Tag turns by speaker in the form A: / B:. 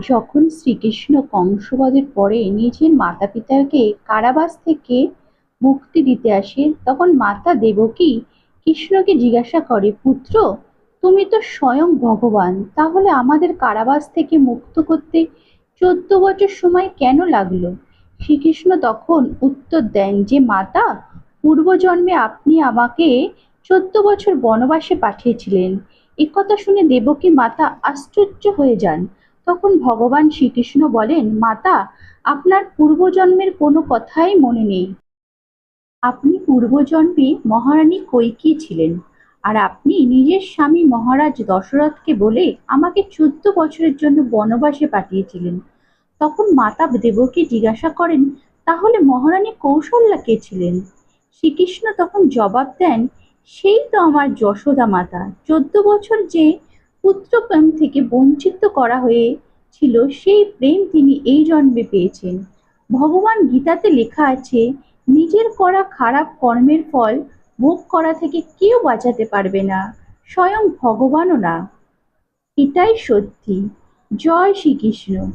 A: যখন শ্রীকৃষ্ণ কংসবধের পরে নিজের মাতা পিতাকে কারাবাস থেকে মুক্তি দিতে আসে তখন মাতা দেবকী কৃষ্ণকে জিজ্ঞাসা করে, পুত্র, তুমি তো স্বয়ং ভগবান, তাহলে আমাদের কারাবাস থেকে মুক্ত করতে চোদ্দ বছর সময় কেন লাগল? শ্রীকৃষ্ণ তখন উত্তর দেন যে, মাতা, পূর্বজন্মে আপনি আমাকে চোদ্দ বছর বনবাসে পাঠিয়েছিলেন। একথা শুনে দেবকী মাতা আশ্চর্য হয়ে যান। তখন ভগবান শ্রীকৃষ্ণ বলেন, মাতা, আপনার পূর্বজন্মের কোনো কথাই মনে নেই। আপনি পূর্বজন্মে মহারানী কৈকি ছিলেন? আর আপনি নিজের স্বামী মহারাজ দশরথকে বলে আমাকে চোদ্দ বছরের জন্য বনবাসে পাঠিয়েছিলেন। তখন মাতা দেবকী জিজ্ঞাসা করেন, তাহলে মহারানী কৌশল্যা কে ছিলেন? শ্রীকৃষ্ণ তখন জবাব দেন, সেই তো আমার যশোদা মাতা। চোদ্দ বছর যে পুত্রপ্রেম থেকে বঞ্চিত করা হয়েছিল, সেই প্রেম তিনি এই জন্মে পেয়েছেন। ভগবান গীতাতে লেখা আছে, নিজের করা খারাপ কর্মের ফল ভোগ করা থেকে কেউ বাঁচাতে পারবে না, স্বয়ং ভগবানও না। এটাই সত্যি। জয় শ্রীকৃষ্ণ।